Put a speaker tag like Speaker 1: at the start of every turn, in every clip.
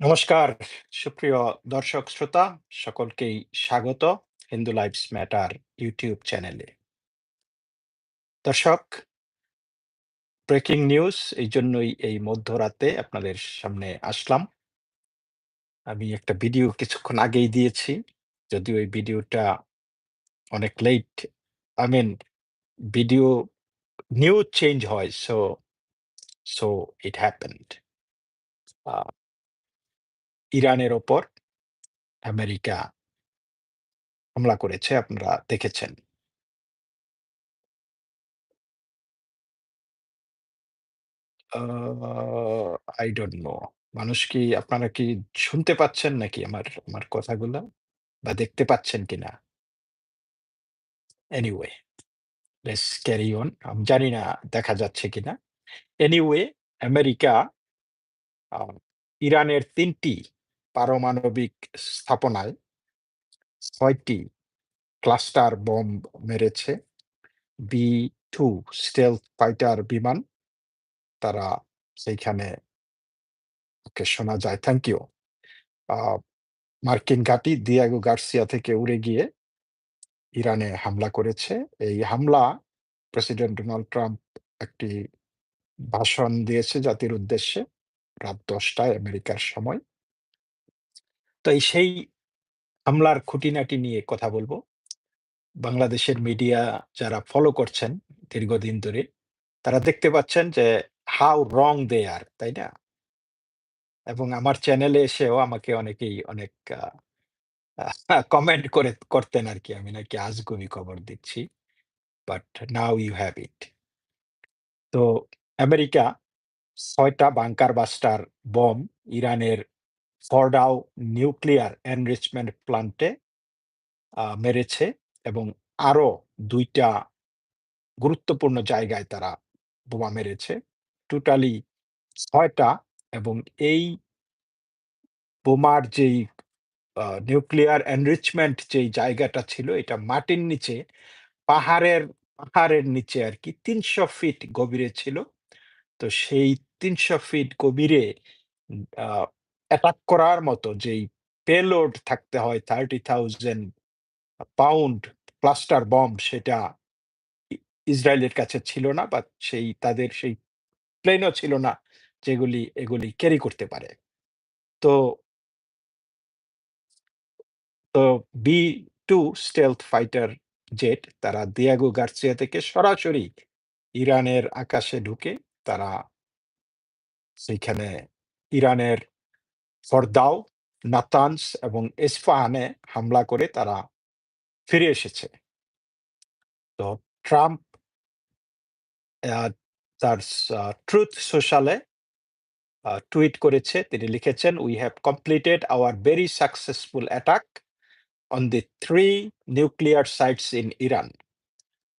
Speaker 1: নমস্কার, সুপ্রিয় দর্শক, শ্রোতা, সকলকেই স্বাগত হিন্দু লাইফস ম্যাটার ইউটিউব চ্যানেলে। দর্শক, ব্রেকিং নিউজ, এই জন্যই এই মধ্যরাতে আপনাদের সামনে আসলাম। আমি একটা ভিডিও কিছুক্ষণ আগেই দিয়েছি, যদিও এই ভিডিওটা অনেক late I mean video news change হয় সো সো ইট হ্যাপেন্ড ইরানের ওপর আমেরিকা হামলা করেছে, আপনারা দেখেছেন। আই ডোন্ট নো মানুষ কি, আপনারা কি শুনতে পাচ্ছেন নাকি আমার আমার কথাগুলো? বা দেখতে পাচ্ছেন কিনা? এনিওয়ে লেটস ক্যারি অন আমি জানি না দেখা যাচ্ছে কিনা। এনিওয়ে আমেরিকা ইরানের তিনটি পারমাণবিক স্থাপনায় ছয়টি ক্লাস্টার বম্ব মেরেছে। বি টু স্টেল ফাইটার বিমান। তারা সেইখানে ওকে শোনা যায়। থ্যাংক ইউ মার্কিন ঘাঁটি দিয়াগো গার্সিয়া থেকে উড়ে গিয়ে ইরানে হামলা করেছে। এই হামলা প্রেসিডেন্ট ডোনাল্ড ট্রাম্প একটি ভাষণ দিয়েছে জাতির উদ্দেশ্যে। রাত দশটায় আমেরিকার সময়। তো সেই হামলার খুঁটিনাটি নিয়ে কথা বলব। বাংলাদেশের মিডিয়া যারা ফলো করছেন দীর্ঘদিন ধরে, তারা দেখতে পাচ্ছেন যে হাউ রং দে আর তাই না? এবং আমার চ্যানেলে এসেও আমাকে অনেকেই অনেক কমেন্ট করে, করতেন আর কি। আমি নাকি আজগুবি খবর দিচ্ছি but now you have it তো আমেরিকা ছয়টা বাংকার বাস্টার বম ইরানের ফরডাও নিউক্লিয়ার এনরিচমেন্ট প্লান্টে মেরেছে এবং আরও দুইটা গুরুত্বপূর্ণ জায়গায় তারা বোমা মেরেছে। টোটালি ছয়টা এবং এই বোমার যেই নিউক্লিয়ার এনরিচমেন্ট যেই জায়গাটা ছিল, এটা মাটির নিচে, পাহাড়ের পাহাড়ের নিচে আর কি তিনশো ফিট গভীরে ছিল। তো সেই তিনশো ফিট গভীরে অ্যাটাক করার মতো, যেই পেলোড থাকতে হয় thirty thousand pound cluster bomb সেটা ইসরায়েলের কাছে ছিল না বা সেই, তাদের সেই প্লেনও ছিল না, যেগুলি, এগুলি ক্যারি করতে পারে। তো তো B two stealth fighter jet তারা দিয়াগো গার্সিয়া থেকে সরাসরি ইরানের আকাশে ঢুকে, তারা সেইখানে ইরানের ফরদাও নাতানস এবং ইস্পাহানে হামলা করে তারা ফিরে এসেছে। তো ট্রাম্প আহ, তার ট্রুথ সোশ্যালে টুইট করেছে। তিনি লিখেছেন we have completed our very successful attack on the three nuclear sites in Iran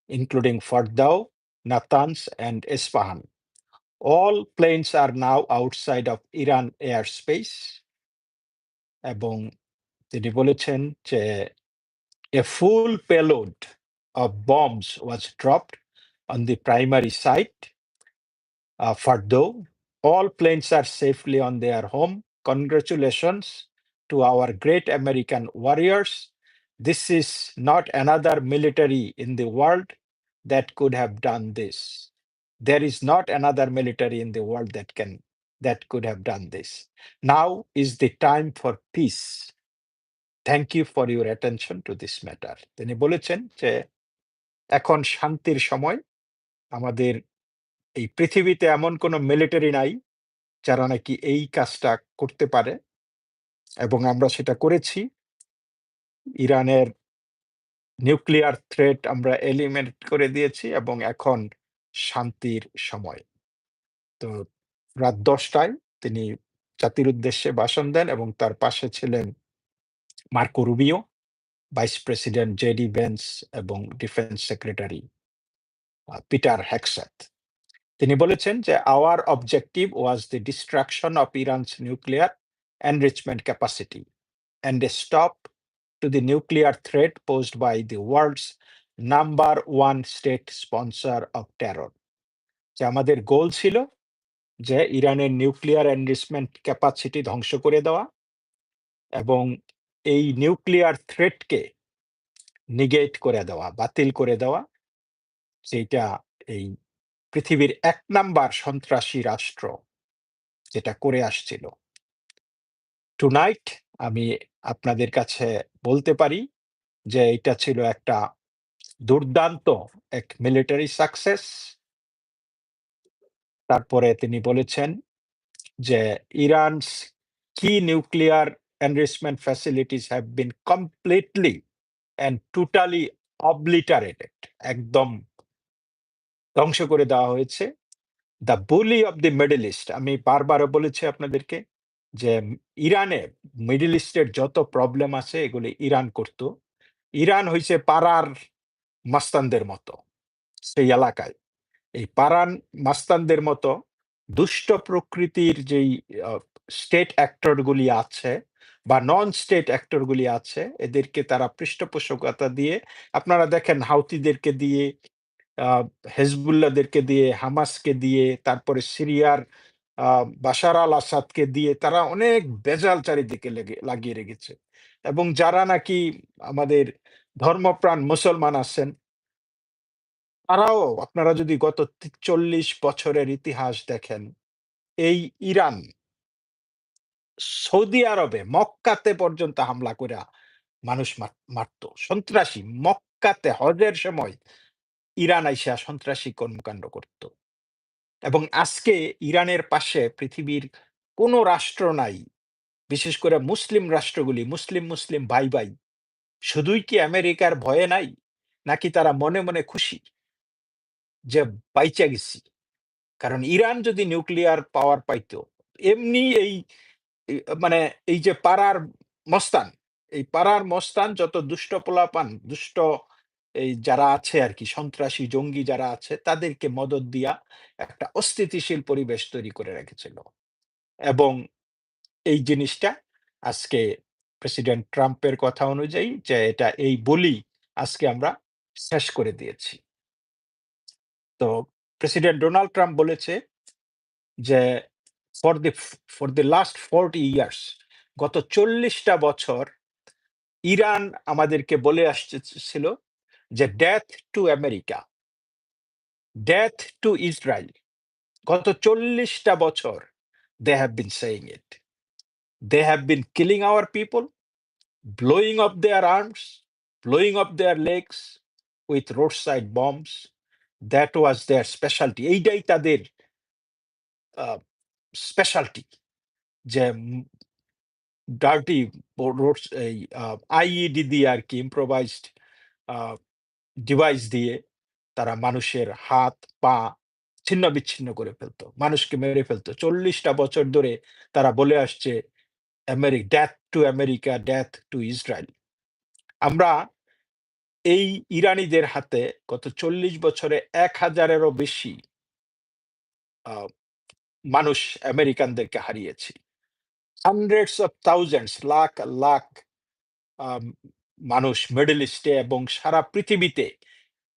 Speaker 1: including Fordow Natanz and Isfahan all planes are now outside of Iran air space এবং তিনি বলেছেন যে A full payload of bombs was dropped on the primary site. Uh, Fardo, all planes are safely on their home. Congratulations to our great American warriors. This is not another military in the world that could have done this. There is not another military in the world that can, that could have done this. Now is the time for peace. Thank you for your attention to this matter তিনি বলেছেন যে, এখন শান্তির সময় আমাদের এই পৃথিবীতে এমন কোনো মিলিটারি নাই, যারা নাকি এই কাজটা করতে পারে এবং আমরা সেটা করেছি ইরানের নিউক্লিয়ার থ্রেট আমরা এলিমেন্ট করে দিয়েছি এবং এখন শান্তির সময়। তো রাত দশটায় তিনি জাতির উদ্দেশ্যে ভাষণ দেন এবং তার পাশে ছিলেন Marco Rubio, vice president JD Vance এবং ডিফেন্স সেক্রেটারি পিটার হ্যাকসাথ তিনি বলেছেন যে our objective was the destruction of Iran's nuclear enrichment capacity and a stop to the nuclear threat posed by the world's number one state sponsor of terror যে আমাদের গোল ছিল যে ইরানের nuclear enrichment capacity ধ্বংস করে দেওয়া এবং এই নিউক্লিয়ার থ্রেটকে নিগেট করে দেওয়া, বাতিল করে দেওয়া। যেটা এই পৃথিবীর এক নাম্বার সন্ত্রাসী রাষ্ট্র যেটা করে আসছিল। টুনাইট আমি আপনাদের কাছে বলতে পারি যে এটা ছিল একটা দুর্দান্ত এক মিলিটারি সাকসেস। তারপরে তিনি বলেছেন যে ইরানস কি nuclear enrichment facilities have been completely and totally obliterated একদম ধ্বংস করে দেওয়া হয়েছে। The bully of the Middle East আমি বারবারও বলেছি আপনাদেরকে যে ইরানে মিডল ইস্টের যত প্রবলেম আছে, এগুলি ইরান করত। ইরান হইছে পাড়ার মাস্তানদের মতো সেই এলাকায়। এই পারান মাস্তানদের মতো দুষ্ট প্রকৃতির যেই স্টেট অ্যাক্টরগুলি আছে বা নন স্টেট অ্যাক্টরগুলি আছে এদেরকে তারা পৃষ্ঠপোষকতা দিয়ে আপনারা দেখেন হাউতিদেরকে দিয়ে, আ হেজবুল্লাহদেরকে দিয়ে, হামাসকে দিয়ে, তারপরে সিরিয়ার আ বাশার আল আসাদকে দিয়ে তারা অনেক বেজাল চারিদিকে লেগে লাগিয়ে রেখেছে। এবং যারা নাকি আমাদের ধর্মপ্রাণ মুসলমান আছেন তারাও আপনারা যদি গত ৪০ বছরের ইতিহাস দেখেন, এই ইরান সৌদি আরবে মক্কাতে পর্যন্ত হামলা কইরা মানুষ মারত। সন্ত্রাসী মক্কাতে হজের সময় ইরান আইসা সন্ত্রাসী কর্মকাণ্ড করত। এবং আজকে ইরানের পাশে পৃথিবীর কোন রাষ্ট্র নাই। বিশেষ করে মুসলিম রাষ্ট্রগুলি মুসলিম, মুসলিম ভাই, ভাই। শুধুই কি আমেরিকার ভয়ে নাই? নাকি তারা মনে, মনে খুশি? যে বাইচা গেছি। কারণ ইরান যদি নিউক্লিয়ার পাওয়ার পাইতো, এমনি এই মানে এই যে পাড়ার মস্তান, এই পাড়ার মস্তান যত দুষ্ট পোলাপান, দুষ্ট এই যারা আছে আর কি সন্ত্রাসী জঙ্গি যারা আছে তাদেরকে মদত দিয়া একটা অস্থিতিশীল পরিবেশ তৈরি করে রেখেছিল। এবং এই জিনিসটা আজকে প্রেসিডেন্ট ট্রাম্পের কথা অনুযায়ী যে এটা এই বলি আজকে আমরা শেষ করে দিয়েছি। তো প্রেসিডেন্ট ডোনাল্ড ট্রাম্প বলেছে যে for the for the last 40 years গত চল্লিশটা বছর ইরান আমাদেরকে বলে আসছে ছিল যে death to America. Death to Israel. গত চল্লিশটা বছর দে have bin saying it. They have been killing our people, blowing up their arms, blowing up their legs with roadside bombs. That was their specialty. এইটাই তাদের specialty. যে dirty Rhodes এই IED দিয়ে আরকি improvised আ device দিয়ে তারা মানুষের হাত, পা ছিন্ন-বিচ্ছিন্ন করে ফেলত। মানুষকে মেরে ফেলত। ৪০ টা বছর ধরে তারা বলে আসছে America death to America, death to Israel. আমরা এই ইরানিদের হাতে গত ৪০ বছরে এক হাজারেরও বেশি মানুষ আমেরিকানদেরকে হারিয়েছি। Hundreds of thousands lakh, lakh আম মানুষ মিডল ইস্টে এবং সারা পৃথিবীতে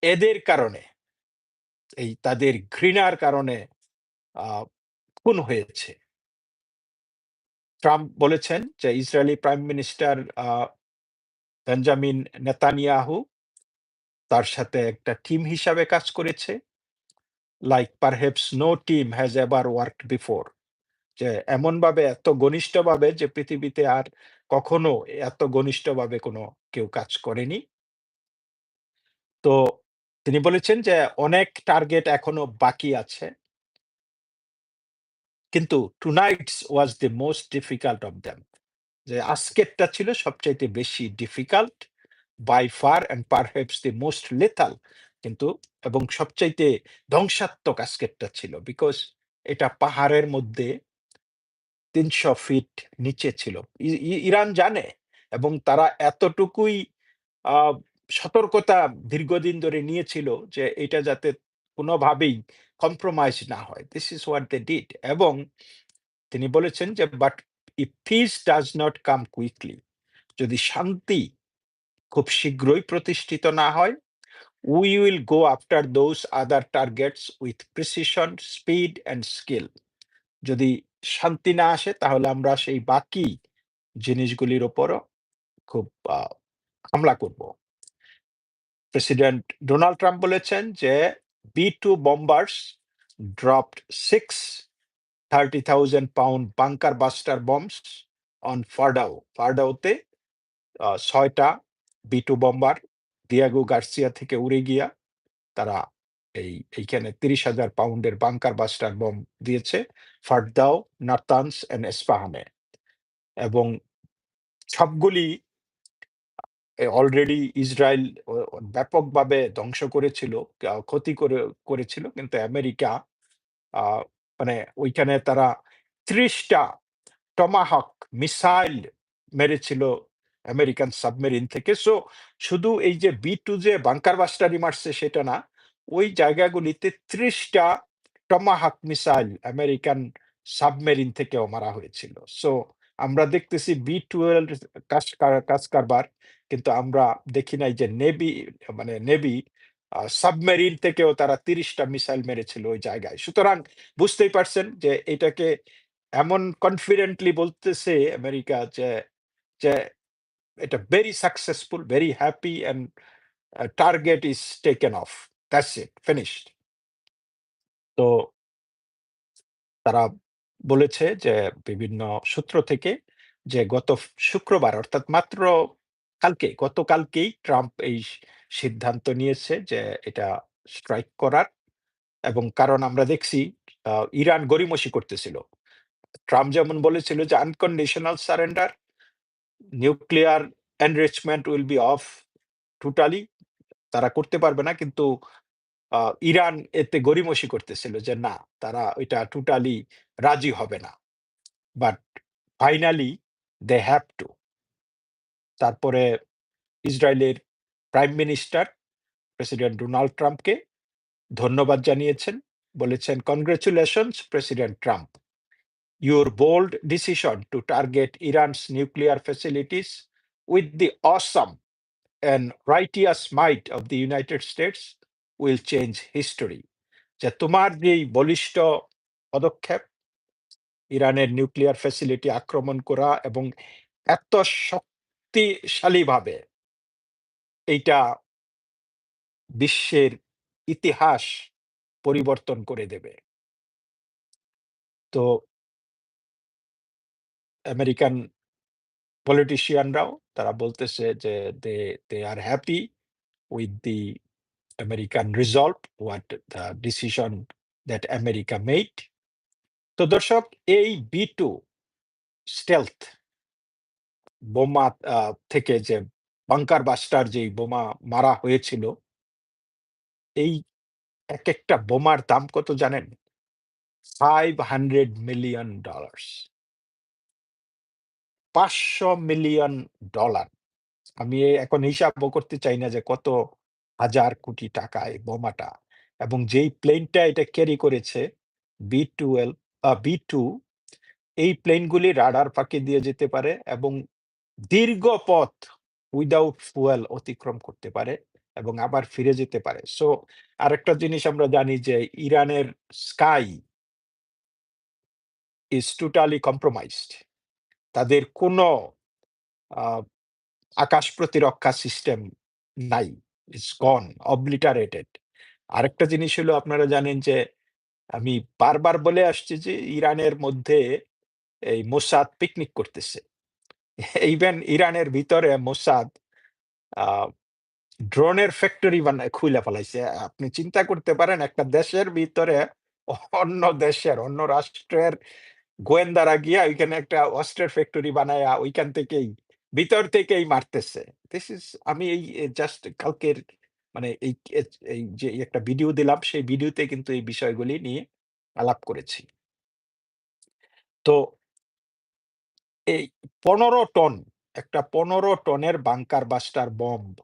Speaker 1: এদের কারণে এই তাদের ঘৃণার কারণে আ খুন হয়েছে। ট্রাম্প বলেছেন যে, Israeli prime minister Benjamin Netanyahu তার সাথে একটা টিম হিসাবে কাজ করেছে। Like perhaps no team has ever worked before. যে, এমনভাবে, এত ঘনিষ্ঠভাবে যে, পৃথিবীতে আর কখনো এত ঘনিষ্ঠভাবে কোনো কেউ কাজ করেনি। তো তিনি বলেছেন যে, অনেক টার্গেট এখনও বাকি আছে। কিন্তু tonight's was the most difficult of them. যে আজকেরটা ছিল সবচাইতে বেশি difficult by far and perhaps the most lethal কিন্তু এবং সবচাইতে ধ্বংসাত্মক আজকেরটা ছিল। বিকজ এটা পাহাড়ের মধ্যে ৩০০ ফিট নিচে ছিল। ই, ইরান জানে এবং তারা এতটুকুই, আ, সতর্কতা দীর্ঘদিন ধরে নিয়েছিল যে এটা যাতে কোনোভাবেই কম্প্রোমাইজ না হয়। This is what they did এবং তিনি বলেছেন যে but if peace does not come quickly যদি শান্তি খুব শীঘ্রই প্রতিষ্ঠিত না হয়, we will go after those other targets with precision, speed and skill. যদি শান্তি না আসে তাহলে আমরা সেই বাকি জিনিসগুলির ওপরও খুব হামলা করব। প্রেসিডেন্ট ডোনাল্ড ট্রাম্প বলেছেন যে B-2 bombers dropped 6 30,000 pound bunker buster bombs on Fardao. ফারডাওতে আ ৬ টা B-2 বম্বার দিয়াগো গার্সিয়া থেকে উড়ে গিয়া তারা এই এইখানে ৩০,০০০ পাউন্ডের বাংকার বাস্টার বম দিয়েছে ফারদাও, নাতানস অ্যান্ড এস্পাহানে। এবং সবগুলি অলরেডি ইসরায়েল ব্যাপকভাবে ধ্বংস করেছিল, ক্ষতি করে করেছিল। কিন্তু আমেরিকা মানে ওইখানে তারা ৩০ টা টমাহক মিসাইল মেরেছিল আমেরিকান সাবমেরিন থেকে। সো শুধু এই যে B-2 যে বাংকার বাস্টারই মারছে সেটা না। ওই জায়গাগুলিতে ৩০ টা টমাহক মিসাইল আমেরিকান সাবমেরিন থেকেও মারা হয়েছিল। সো আমরা দেখতেছি B-12 কাজ কার কাজ কারবার। কিন্তু আমরা দেখি নাই যে নেভি মানে নেভি সাবমেরিন থেকেও তারা তিরিশটা মিসাইল মেরেছিল ওই জায়গায়। সুতরাং বুঝতেই পারছেন যে এটাকে এমন কনফিডেন্টলি বলতেছে আমেরিকা যে, যে এটা very successful, very happy and target is taken off. That's it, finished. তো তারা বলেছে যে বিভিন্ন সূত্র থেকে যে গত শুক্রবার অর্থাৎ মাত্র কালকে, গতকালকেই ট্রাম্প এই সিদ্ধান্ত নিয়েছে যে এটা স্ট্রাইক করার এবং কারণ আমরা দেখছি ইরান গড়িমসি করতেছিল। ট্রাম্প যেমন বলেছিল যে unconditional surrender, nuclear enrichment will be off totally তারা করতে পারবে না। কিন্তু ইরান এতে গড়িমসি করতেছিল যে না, তারা ওইটা টোটালি রাজি হবে না। But finally they have to. তারপরে ইসরায়েলের প্রাইম মিনিস্টার প্রেসিডেন্ট ডোনাল্ড ট্রাম্পকে ধন্যবাদ জানিয়েছেন। বলেছেন, "congratulations President Trump. Your bold decision to target Iran's nuclear facilities with the awesome and righteous might of the United States will change history যে তোমার যেই বলিষ্ঠ পদক্ষেপ, ইরানের নিউক্লিয়ার ফ্যাসিলিটি আক্রমণ করা এবং এত শক্তিশালীভাবে এইটা বিশ্বের ইতিহাস পরিবর্তন করে দেবে। তো আমেরিকান পলিটিশিয়ানরাও তারা বলতেছে যে they they are happy with the American resolve what the decision that America made. তো দর্শক, এই B-2 স্টেলথ বোমা, আ, থেকে যে বাংকার বাস্টার যেই বোমা মারা হয়েছিল, এই একেকটা বোমার দাম কত জানেন? $500 মিলিয়ন ডলার্স। $৫০০ মিলিয়ন। আমি এ এখন হিসাবও করতে চাই না যে কত হাজার কোটি টাকা এই বোমাটা। এবং যেই প্লেনটা এটা ক্যারি করেছে B-12 আ B-2 এই প্লেনগুলি রাডার ফাঁকি দিয়ে যেতে পারে এবং দীর্ঘ পথ উইদাউট ফুয়েল অতিক্রম করতে পারে এবং আবার ফিরে যেতে পারে। সো আরেকটা জিনিস আমরা জানি যে ইরানের স্কাই ইজ টোটালি কম্প্রোমাইজড। তাদের কোনো, আ, আকাশ প্রতিরক্ষা সিস্টেম নাই। It's gone, obliterated. আরেকটা জিনিস হলো আপনারা জানেন যে আমি বারবার বলে আসছি যে ইরানের মধ্যে এই মোসাদ পিকনিক করতেছে। ইভেন ইরানের ভিতরে মোসাদ আ ড্রোনের ফ্যাক্টরি বানায় খুইলা ফেলাইছে। আপনি চিন্তা করতে পারেন একটা দেশের ভিতরে অন্য দেশের, অন্য রাষ্ট্রের গোয়েন্দারা গিয়া ওইখানে একটা অস্ত্রের ফ্যাক্টরি বানায়া ওইখান থেকেই ভিতর থেকেই মারতেছে। দিস ইস আমি এই জাস্ট কালকের মানে এই এই যে একটা ভিডিও দিলাম সেই ভিডিওতে কিন্তু এই বিষয়গুলি নিয়ে আলাপ করেছি। তো এই ১৫ টন, একটা ১৫ টনের বাংকার বাস্টার বম্ব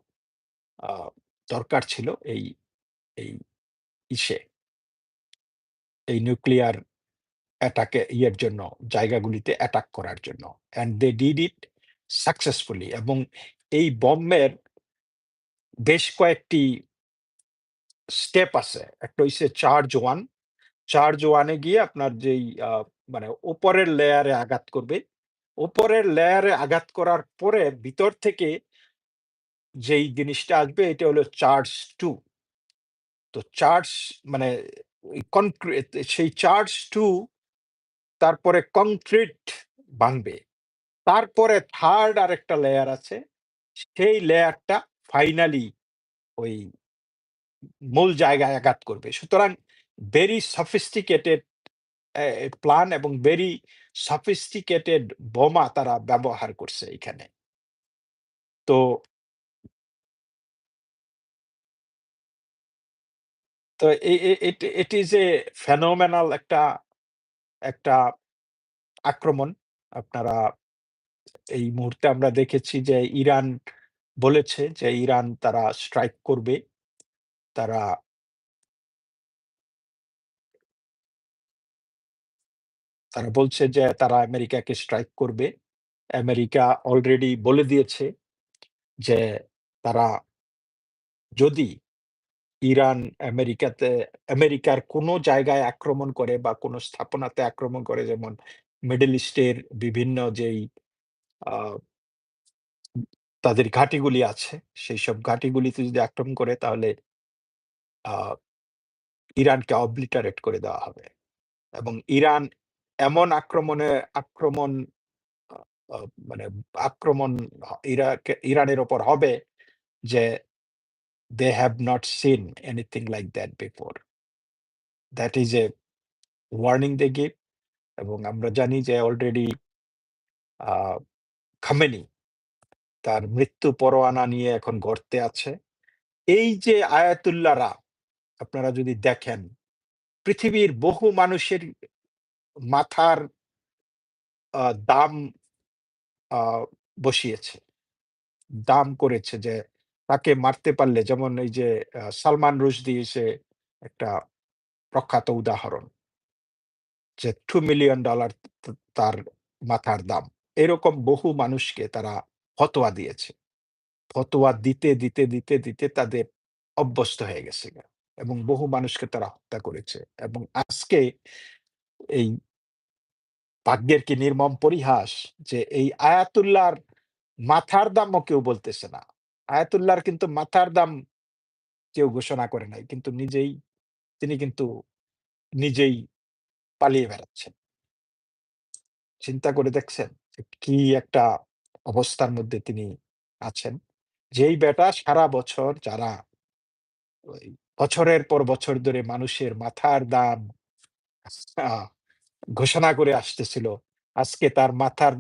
Speaker 1: দরকার ছিল এই এই ইসে এই নিউক্লিয়ার অ্যাটাক ইয়ের জন্য, জায়গাগুলিতে অ্যাটাক করার জন্য। And they did it successfully এবং এই বম্বের বেশ কয়েকটি স্টেপ আছে। একটা হইছে চার্জ ওয়ান চার্জ ওয়ানে গিয়ে আপনার যেই, আ মানে ওপরের লেয়ারে আঘাত করবে। ওপরের লেয়ারে আঘাত করার পরে ভিতর থেকে যেই জিনিসটা আসবে, এটা হলো চার্জ টু তো চার্জ মানে ওই কনক্রি সেই চার্জ টু তারপরে কংক্রিট ভাঙবে। তারপরে 3rd আরেকটা লেয়ার আছে। সেই লেয়ারটা ফাইনালি ওই মূল জায়গায় আঘাত করবে। সুতরাং ভেরি সফিস্টিকেটেড প্ল্যান এবং ভেরি সফিস্টিকেটেড বোমা তারা ব্যবহার করছে এইখানে। তো তো ইট ইস এ ফেনোমেনাল একটা একটা আক্রমণ। আপনারা এই মুহূর্তে আমরা দেখেছি যে ইরান বলেছে যে ইরান তারা স্ট্রাইক করবে। তারা তারা বলছে যে তারা আমেরিকাকে স্ট্রাইক করবে। আমেরিকা অলরেডি বলে দিয়েছে যে তারা যদি ইরান আমেরিকাতে, আমেরিকার কোনো জায়গায় আক্রমণ করে বা কোনো স্থাপনাতে আক্রমণ করে, যেমন মিডল ইস্টের বিভিন্ন যেই তাদের ঘাঁটিগুলি আছে, সেইসব ঘাঁটিগুলিতে যদি আক্রমণ করে তাহলে আ ইরানকে অবলিটারেট করে দেওয়া হবে। এবং ইরান এমন আক্রমণে আক্রমণ মানে আক্রমণ ইরাকে ইরানের উপর হবে যে they have not seen anything like that before. That is a warning they give এবং আমরা জানি যে অলরেডি আ খামেনি তার মৃত্যু পরোয়ানা নিয়ে এখন গর্তে আছে। এই যে আয়াতুল্লাহরা আপনারা যদি দেখেন, পৃথিবীর বহু মানুষের মাথার আ দাম আ বসিয়েছে। দাম করেছে যে তাকে মারতে পারলে যেমন এই যে আ সালমান রুশদি সে একটা প্রখ্যাত উদাহরণ। যে টু মিলিয়ন ডলার তার মাথার দাম। এরকম বহু মানুষকে তারা ফতোয়া দিয়েছে। ফতোয়া দিতে, দিতে, দিতে, দিতে তাদের অভ্যস্ত হয়ে গেছে এবং বহু মানুষকে তারা হত্যা করেছে। এবং আজকে এই ভাগ্যের কি নির্মম পরিহাস যে এই আয়াতুল্লাহর মাথার দামও কেউ বলতেছে না। আয়াতুল্লাহর কিন্তু মাথার দাম কেউ ঘোষণা করে নাই। কিন্তু নিজেই তিনি কিন্তু নিজেই পালিয়ে বেড়াচ্ছেন। চিন্তা করে দেখছেন? কি একটা অবস্থার মধ্যে তিনি আছেন। যেই বেটা সারা বছর যারা বছরের পর বছর ধরে মানুষের মাথার দাম ঘোষণা করে আসতেছিল। আজকে তার মাথার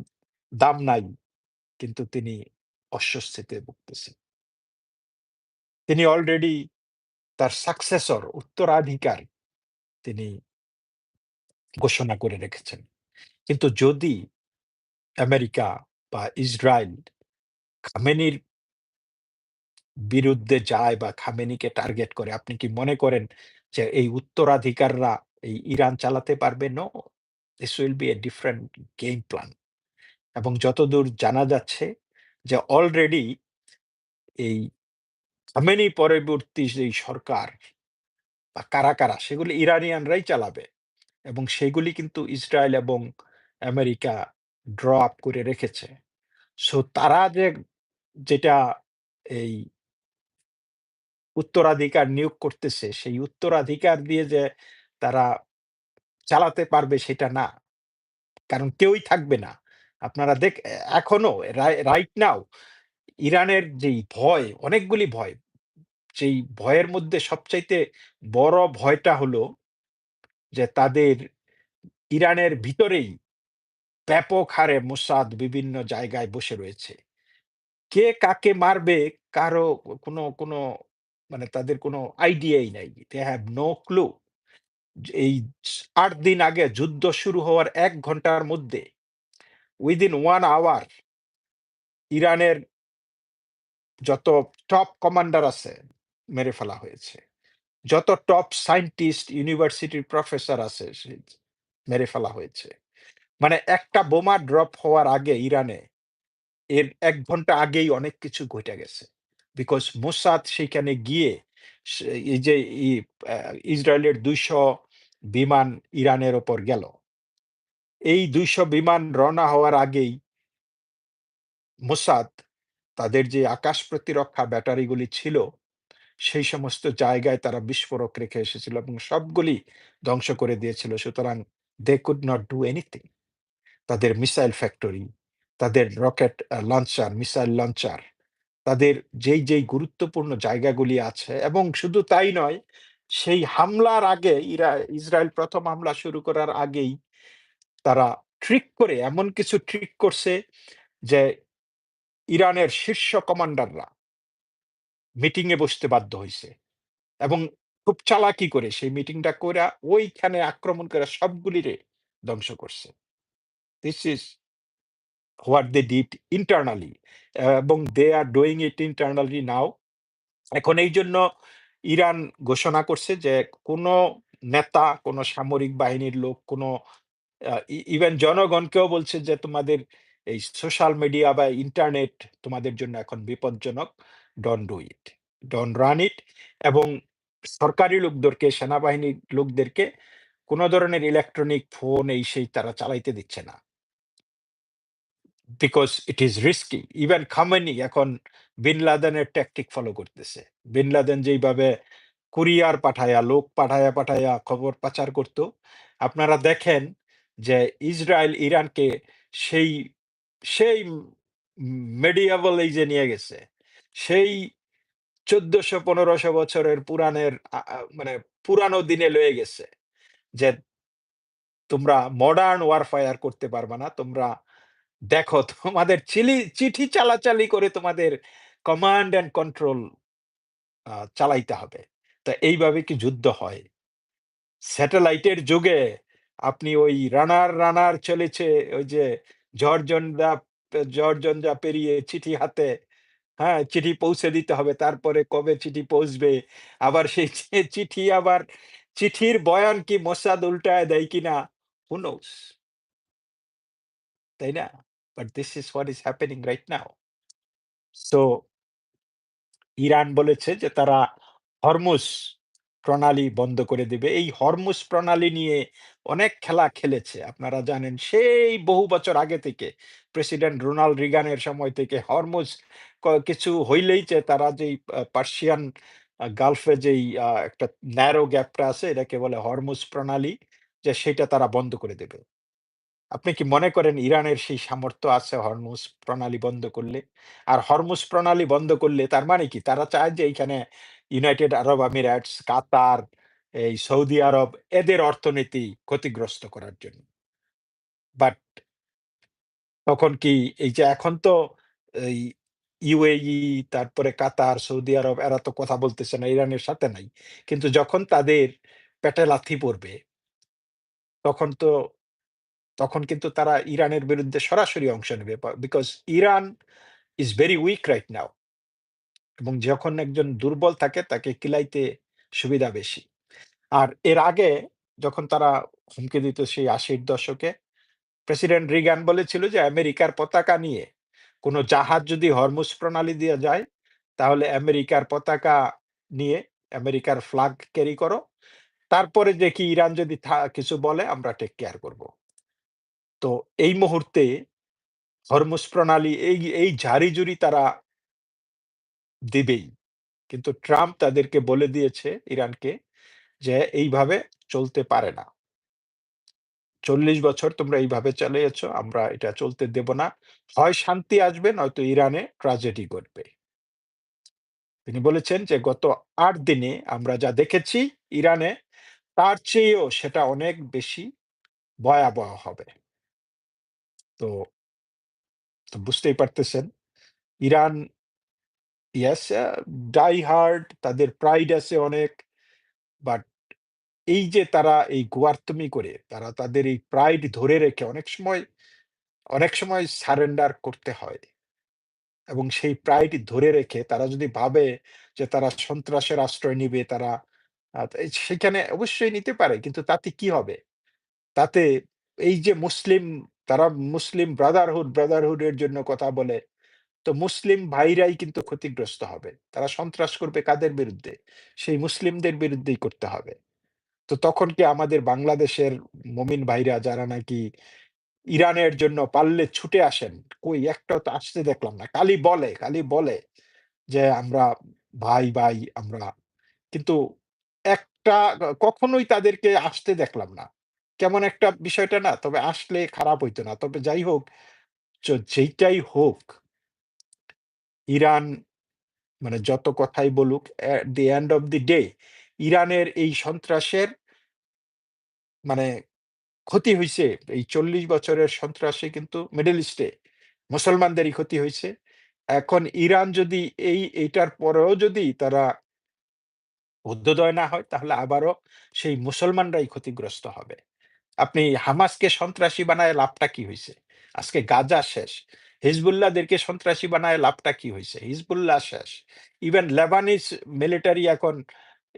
Speaker 1: দাম নাই। কিন্তু তিনি অস্বস্তিতে ভুগতেছেন। তিনি অলরেডি তার সাকসেসর উত্তরাধিকার তিনি ঘোষণা করে রেখেছেন। কিন্তু যদি আমেরিকা বা ইসরায়েল খামেনির বিরুদ্ধে যায় বা খামেনিকে টার্গেট করে, আপনি কি মনে করেন যে এই উত্তরাধিকাররা এই ইরান চালাতে পারবে? No. This will be a different game plan এবং যতদূর জানা যাচ্ছে যে অলরেডি এই খামেনি পরবর্তী যেই সরকার বা কারা, কারা সেগুলি ইরানিয়ানরাই চালাবে। এবং সেগুলি কিন্তু ইসরায়েল এবং আমেরিকা ড্র আপ করে রেখেছে। সো তারা যে যেটা এই উত্তরাধিকার নিয়োগ করতেছে, সেই উত্তরাধিকার দিয়ে যে তারা চালাতে পারবে সেটা না। কারণ কেউই থাকবে না। আপনারা দেখ এখনও রাই রাইট নাও ইরানের যেই ভয়, অনেকগুলি ভয়। যেই ভয়ের মধ্যে সবচাইতে বড় ভয়টা হলো যে তাদের ইরানের ভিতরেই ব্যাপক হারে মোসাদ বিভিন্ন জায়গায় বসে রয়েছে। কে কাকে মারবে কারও কোনো কোনো মানে তাদের কোনো আইডিয়াই নাই। Have no clue. যে এই ৮ দিন আগে যুদ্ধ শুরু হওয়ার এক ঘণ্টার মধ্যে within 1 hour ইরানের যত টপ কমান্ডার আছে মেরে ফেলা হয়েছে। যত টপ সায়েন্টিস্ট, ইউনিভার্সিটির প্রফেসর আছে মেরে ফেলা হয়েছে। মানে একটা বোমা ড্রপ হওয়ার আগে ইরানে এর এক ঘণ্টা আগেই অনেক কিছু ঘটে গেছে। বিকজ মোসাদ সেইখানে গিয়ে সে এই যে ইসরায়েলের ২০০ বিমান ইরানের ওপর গেল। এই ২০০ বিমান রওনা হওয়ার আগেই মোসাদ তাদের যে আকাশ প্রতিরক্ষা ব্যাটারিগুলি ছিল, সেই সমস্ত জায়গায় তারা বিস্ফোরক রেখে এসেছিল এবং সবগুলি ধ্বংস করে দিয়েছিল। সুতরাং they could not do anything. তাদের মিসাইল ফ্যাক্টরি, তাদের রকেট লঞ্চার, মিসাইল লঞ্চার, তাদের যেই, যেই গুরুত্বপূর্ণ জায়গাগুলি আছে এবং শুধু তাই নয়, সেই হামলার আগে ইরা ইসরায়েল ১ম হামলা শুরু করার আগেই তারা ট্রিক করে এমন কিছু ট্রিক করছে যে ইরানের শীর্ষ কমান্ডাররা মিটিং এ বসতে বাধ্য হয়েছে এবং খুব চালাকি করে সেই মিটিংটা কইরা ওইখানে আক্রমণ করে সবগুলিরে ধ্বংস করছে। This is what they did internally এবং they are doing it internally now. এখন এই জন্য ইরান ঘোষণা করছে যে কোন নেতা, কোন সামরিক বাহিনীর লোক, কোন ইভেন জনগণকেও বলছে যে তোমাদের এই সোশ্যাল মিডিয়া বা ইন্টারনেট তোমাদের জন্য এখন বিপজ্জনক। ডন ডু ইট। ডন রান ইট এবং সরকারি লোকদেরকে, সেনাবাহিনীর লোকদেরকে কোনো ধরনের ইলেকট্রনিক ফোন এই সেই তারা চালাইতে দিচ্ছে না। Because it is risky. Even Khamenei এখন বিন লাদেনের ট্যাকটিক ফলো করতেছে। বিন লাদেন যেইভাবে কুরিয়ার পাঠায়া, লোক পাঠায়া, পাঠায়া খবর পাচার করত। আপনারা দেখেন যে ইসরায়েল ইরানকে সেই, সেই মেডিয়েভাল এইজে নিয়ে গেছে। সেই ১৪০০-১৫০০ বছরের পুরাণের মানে পুরানো দিনে লয়ে গেছে। যে তোমরা মডার্ন ওয়ারফায়ার করতে পারবা না। তোমরা দেখো তোমাদের চিলি চিঠি চালাচালি করে তোমাদের কমান্ড অ্যান্ড কন্ট্রোল চালাইতে হবে। তো এইভাবে কি যুদ্ধ হয়? স্যাটেলাইটের যুগে আপনি ওই রানার, রানার চলেছে ওই যে ঝড়-ঝঞ্ঝা ঝড়-ঝঞ্ঝা পেরিয়ে চিঠি হাতে, হ্যাঁ? চিঠি পৌঁছে দিতে হবে। তারপরে কবে চিঠি পৌঁছবে? আবার সেই চিঠি আবার চিঠির বয়ান কি মোসাদ উল্টায় দেয় কিনা? knows? তাই না? But this is what is happening right now. So Iran বলেছে যে তারা হরমুজ প্রণালী বন্ধ করে দেবে। এই হরমুজ প্রণালী নিয়ে অনেক খেলা খেলেছে। আপনারা জানেন সেই বহু বছর আগে থেকে প্রেসিডেন্ট রোনাল্ড রিগানের সময় থেকে হরমুজ কিছু হইলেই যে তারা যেই পার্সিয়ান, আ, গালফে যেই একটা ন্যারো গ্যাপটা আছে, এটাকে বলে হরমুজ প্রণালী, যে সেটা তারা বন্ধ করে দেবে। আপনি কি মনে করেন ইরানের সেই সামর্থ্য আছে হরমুজ প্রণালী বন্ধ করলে? আর হরমুজ প্রণালী বন্ধ করলে তার মানে কি? তারা চায় যে এইখানে ইউনাইটেড আরব আমিরাটস, কাতার, এই সৌদি আরব এদের অর্থনীতি ক্ষতিগ্রস্ত করার জন্য। বাট তখন কি এই যে এখন তো এই ইউএই তারপরে কাতার, সৌদি আরব এরা তো কথা বলতেছে না, ইরানের সাথে নাই। কিন্তু যখন তাদের পেটে লাথি পড়বে তখন তো তখন কিন্তু তারা ইরানের বিরুদ্ধে সরাসরি অংশ নেবে। Because Iran is very weak right now. এবং যখন একজন দুর্বল থাকে তাকে কিলাইতে সুবিধা বেশি। আর এর আগে যখন তারা হুমকি দিত সেই আশির দশকে, প্রেসিডেন্ট রিগান বলেছিল যে আমেরিকার পতাকা নিয়ে কোনো জাহাজ যদি হরমুজ প্রণালী দিয়ে যায়, তাহলে আমেরিকার পতাকা নিয়ে আমেরিকার ফ্ল্যাগ ক্যারি করো। তারপরে দেখি ইরান যদি থা কিছু বলে আমরা টেক কেয়ার করব। তো এই মুহূর্তে হরমুজ প্রণালী এই এই ঝাড়ি-ঝুড়ি তারা দিবেই। কিন্তু ট্রাম্প তাদেরকে বলে দিয়েছে ইরানকে যে এইভাবে চলতে পারে না। ৪০ বছর তোমরা এইভাবে চালিয়েছ, আমরা এটা চলতে দেব না। হয় শান্তি আসবে নয়তো ইরানে ট্র্যাজেডি ঘটবে। তিনি বলেছেন যে গত ৮ দিনে আমরা যা দেখেছি ইরানে তার চেয়েও সেটা অনেক বেশি ভয়াবহ হবে। তো তো বুঝতেই পারতেছেন ইরান ইয়েস ডাই হার্ড তাদের প্রাইড আছে অনেক। বাট এই যে তারা এই গোয়ার্তুমি করে তারা তাদের এই প্রাইড ধরে রেখে অনেক সময় অনেক সময় সারেন্ডার করতে হয়। এবং সেই প্রাইড ধরে রেখে তারা যদি ভাবে যে তারা সন্ত্রাসের আশ্রয় নিবে, তারা সেখানে অবশ্যই নিতে পারে। কিন্তু তাতে কি হবে? তাতে এই যে মুসলিম তারা মুসলিম ব্রাদারহুড, ব্রাদারহুড এর জন্য কথা বলে। তো মুসলিম ভাইরাই কিন্তু ক্ষতিগ্রস্ত হবে। তারা সন্ত্রাস করবে কাদের বিরুদ্ধে? সেই মুসলিমদের বিরুদ্ধেই করতে হবে। তো তখন কি আমাদের বাংলাদেশের মমিন ভাইরা যারা নাকি ইরানের জন্য পারলে ছুটে আসেন। কই একটাও তো আসতে দেখলাম না। খালি বলে, খালি বলে যে আমরা ভাই, ভাই আমরা। কিন্তু একটা কখনোই তাদেরকে আসতে দেখলাম না। কেমন একটা বিষয়টা না? তবে আসলে খারাপ হইতো না। তবে যাই হোক, চ যেইটাই হোক ইরান মানে যত কথাই বলুক, at the end the day ইরানের এই সন্ত্রাসের মানে ক্ষতি হইছে। এই ৪০ বছরের সন্ত্রাসে কিন্তু মিডল ইস্টে মুসলমানদেরই ক্ষতি হইছে। এখন ইরান যদি এই এইটার পরেও যদি তারা উদ্ধদয় না হয় তাহলে আবারও সেই মুসলমানরাই ক্ষতিগ্রস্ত হবে। আপনি হামাসকে সন্ত্রাসী বানায় লাভটা কি হয়েছে আজকে গাজা শেষ। হিজবুল্লাহদেরকে সন্ত্রাসী বানায় লাভটা কি হয়েছে হিজবুল্লাহ শেষ। ইভেন লেবানিজ মিলিটারি এখন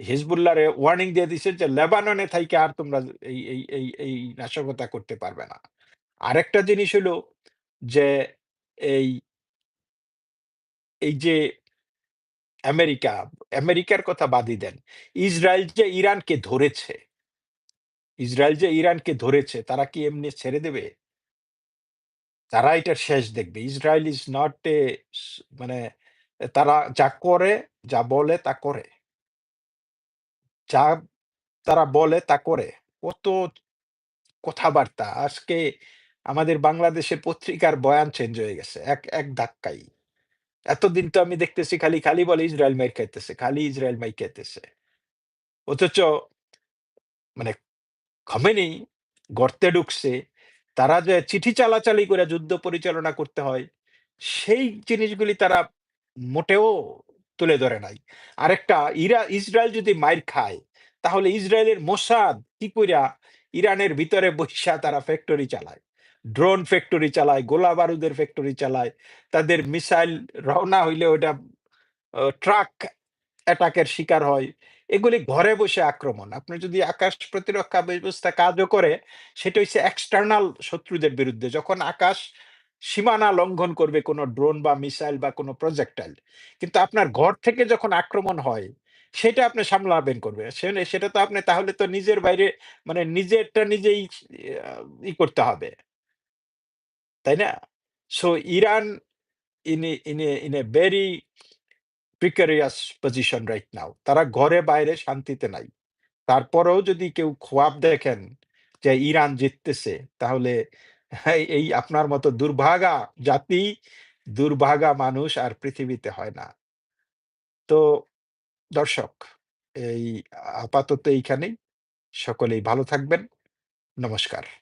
Speaker 1: হিজবুল্লাহরে ওয়ার্নিং দিয়ে দিছে যে লেবাননে থাইকা আর তোমরা এই এই এই এই নাশকতা করতে পারবে না। আরেকটা জিনিস হইল যে এই এই যে আমেরিকা, আমেরিকার কথা বাদই দেন। ইসরায়েল যে ইরানকে ধরেছে, ইসরায়েল যে ইরানকে ধরেছে তারা কি এমনি ছেড়ে দেবে? তারা এটার শেষ দেখবে। ইসরায়েল ইজ নট এ মানে তারা যা করে, যা বলে তা করে। যা তারা বলে তা করে। কত কথাবার্তা। আজকে আমাদের বাংলাদেশের পত্রিকার বয়ান চেঞ্জ হয়ে গেছে। এক এক ধাক্কাই। এতদিন তো আমি দেখতেছি খালি, খালি বলে ইসরায়েল মাইর খাইতেছে। খালি ইসরায়েল মাইর খাইতেছে। অথচ মানে খমেনি গর্তে ঢুকছে। তারা যে চিঠি চালাচালি করে যুদ্ধ পরিচালনা করতে হয়, সেই জিনিসগুলি তারা মোটেও তুলে ধরে নাই। আরেকটা ইরা ইসরায়েল যদি মাইর খায়, তাহলে ইসরায়েলের মোসাদ কি কইরা ইরানের ভিতরে বইসা তারা ফ্যাক্টরি চালায়। ড্রোন ফ্যাক্টরি চালায়, গোলা বারুদের ফ্যাক্টরি চালায়। তাদের মিসাইল রওনা হইলে ওটা ট্রাক অ্যাটাক এর শিকার হয়। এগুলি ঘরে বসে আক্রমণ। আপনার যদি আকাশ প্রতিরক্ষা ব্যবস্থা কাজও করে, সেটা হচ্ছে এক্সটার্নাল শত্রুদের বিরুদ্ধে। যখন আকাশ সীমানা লঙ্ঘন করবে কোনো ড্রোন বা মিসাইল বা কোনো প্রজেক্টাইল। কিন্তু আপনার ঘর থেকে যখন আক্রমণ হয়, সেটা আপনি সামলাবেন করবে। সেনে সেটা তো আপনি তাহলে তো নিজের বাইরে মানে নিজেরটা নিজেই আ ই করতে হবে। তাই না? So Iran in in in a very precarious position right now. তারা ঘরে বাইরে শান্তিতে নাই। তারপরেও যদি কেউ খোয়াব দেখেন যে ইরান জিততেছে, তাহলে এই এই আপনার মতো দুর্ভাগা জাতি, দুর্ভাগা মানুষ আর পৃথিবীতে হয় না। তো দর্শক, এই আপাতত এইখানেই। সকলেই ভালো থাকবেন। নমস্কার।